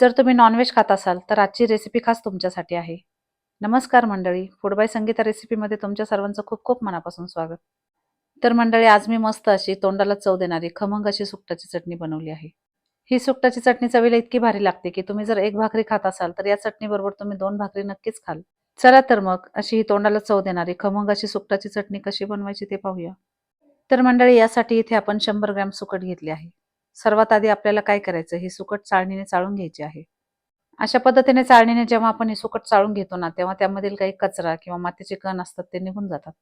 जर तुम्ही नॉनव्हेज खात असाल तर आजची रेसिपी खास तुमच्यासाठी आहे. नमस्कार मंडळी फूड संगीता रेसिपीमध्ये तुमच्या सर्वांचं खूप खूप मनापासून स्वागत. तर मंडळी आज मी मस्त अशी तोंडाला चव देणारी खमंग अशी सुकटाची चटणी बनवली आहे. ही सुकटाची चटणी चवीला इतकी भारी लागते की तुम्ही जर एक भाकरी खात असाल तर या चटणीबरोबर तुम्ही दोन भाकरी नक्कीच खाल. चला तर मग अशी ही तोंडाला चव देणारी खमंग अशी सुकटाची चटणी कशी बनवायची ते पाहूया. तर मंडळी यासाठी इथे आपण शंभर ग्रॅम सुकट घेतली आहे. सर्वात आधी आपल्याला काय करायचं? हे सुकट चाळणीने चाळून घ्यायचे आहे. अशा पद्धतीने चाळणीने जेव्हा आपण हे सुकट चाळून घेतो ना तेव्हा त्यामधील काही कचरा किंवा मातीचे कण असतात ते निघून जातात.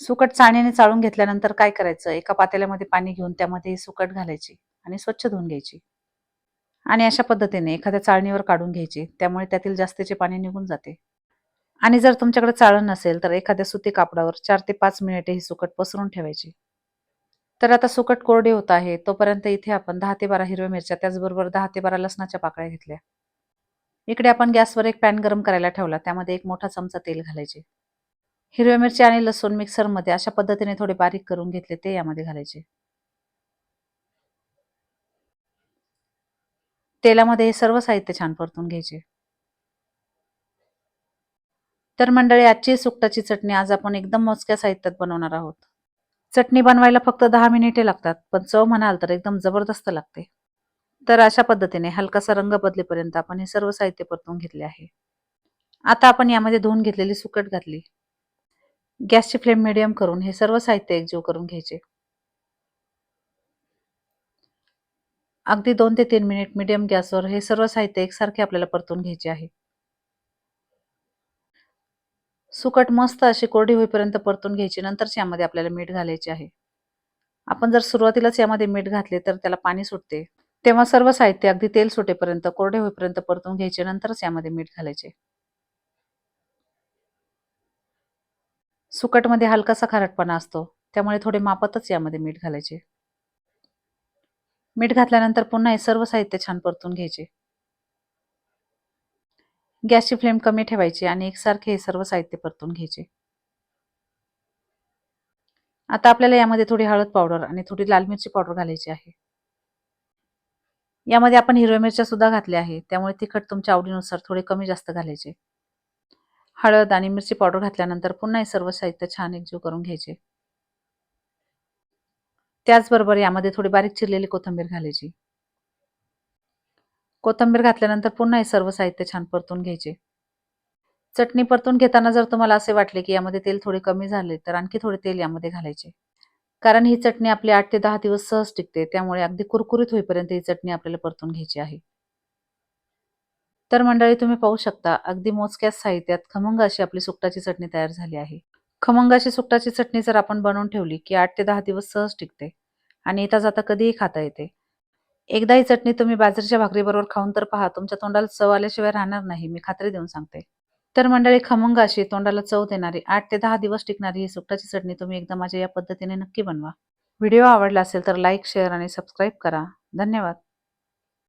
सुकट चाळणीने चाळून घेतल्यानंतर काय करायचं? एका पातेल्यामध्ये पाणी घेऊन त्यामध्ये ही सुकट घालायची आणि स्वच्छ धुवून घ्यायची. आणि अशा पद्धतीने एखाद्या चाळणीवर काढून घ्यायची त्यामुळे त्यातील जास्तीचे पाणी निघून जाते. आणि जर तुमच्याकडे चाळण नसेल तर एखाद्या सुती कापडावर चार ते पाच मिनिटे ही सुकट पसरून ठेवायची. तर आता सुकट कोरडे होत आहे. तोपर्यंत इथे आपण दहा ते बारा हिरव्या मिरच्या त्याचबरोबर दहा ते बारा लसणाच्या पाकळ्या घेतल्या. इकडे आपण गॅसवर एक पॅन गरम करायला ठेवला. त्यामध्ये एक मोठा चमचा तेल घालायचे. हिरव्या मिरच्या आणि लसूण मिक्सरमध्ये अशा पद्धतीने थोडे बारीक करून घेतले ते यामध्ये घालायचे. तेलामध्ये हे सर्व साहित्य छान परतून घ्यायचे. तर मंडळी आजची सुकटाची चटणी आज आपण एकदम मोजक्या साहित्यात बनवणार आहोत. चटणी बनवायला फक्त दहा मिनिटे लागतात पण चव म्हणाल तर एकदम जबरदस्त लागते. तर अशा पद्धतीने हलकासा रंग बदलेपर्यंत आपण हे सर्व साहित्य परतून घेतले आहे. आता आपण यामध्ये धुवून घेतलेली सुकट घातली. गॅसची फ्लेम मिडियम करून हे सर्व साहित्य एकजीव करून घ्यायचे. अगदी दोन ते तीन मिनिट मिडियम गॅसवर हे सर्व साहित्य एकसारखे आपल्याला परतून घ्यायचे आहे. सुकट मस्त अशी कोरडी होईपर्यंत परतून घ्यायची नंतरच यामध्ये आपल्याला मीठ घालायचे आहे. आपण जर सुरुवातीलाच यामध्ये मीठ घातले तर त्याला पाणी सुटते. तेव्हा सर्व साहित्य अगदी तेल सुटेपर्यंत कोरडे होईपर्यंत परतून घ्यायचे नंतरच यामध्ये मीठ घालायचे. सुकटमध्ये हलकासा खारटपणा असतो त्यामुळे थोडे मापतच यामध्ये मीठ घालायचे. मीठ घातल्यानंतर पुन्हा हे सर्व साहित्य छान परतून घ्यायचे. गॅसची फ्लेम कमी ठेवायची आणि एकसारखे हे सर्व साहित्य परतून घ्यायचे. आता आपल्याला यामध्ये थोडी हळद पावडर आणि थोडी लाल मिरची पावडर घालायची आहे. यामध्ये आपण हिरव्या मिरच्या सुद्धा घातल्या आहे त्यामुळे तिखट तुमच्या आवडीनुसार थोडे कमी जास्त घालायचे. हळद आणि मिरची पावडर घातल्यानंतर पुन्हा हे सर्व साहित्य छान एकजीव करून घ्यायचे. त्याचबरोबर यामध्ये थोडी बारीक चिरलेली कोथिंबीर घालायची. कोथिंबीर घातल्यानंतर पुन्हा हे सर्व साहित्य छान परतून घ्यायचे. चटणी परतून घेताना जर तुम्हाला असे वाटले की यामध्ये तेल थोडे कमी झाले तर आणखी थोडे तेल यामध्ये घालायचे. कारण ही चटणी आपली आठ ते दहा दिवस सहज टिकते त्यामुळे अगदी कुरकुरीत होईपर्यंत ही चटणी आपल्याला परतून घ्यायची आहे. तर मंडळी तुम्ही पाहू शकता अगदी मोजक्याच साहित्यात खमंग अशी आपली सुकटाची चटणी तयार झाली आहे. खमंग अशी सुकटाची चटणी जर आपण बनवून ठेवली की आठ ते दहा दिवस सहज टिकते आणि येता जाता कधीही खाता येते एकदा ही चटणी तुम्ही बाजरीच्या भाकरीबरोबर खाऊन तर पहा तुमच्या तोंडाला चव आल्याशिवाय राहणार नाही मी खात्री देऊन सांगते. तर मंडळी खमंग अशी तोंडाला चव देणारी आठ ते दहा दिवस टिकणारी ही सुकटाची चटणी तुम्ही एकदा माझ्या या पद्धतीने नक्की बनवा. व्हिडिओ आवडला असेल तर लाईक शेअर आणि सबस्क्राईब करा. धन्यवाद.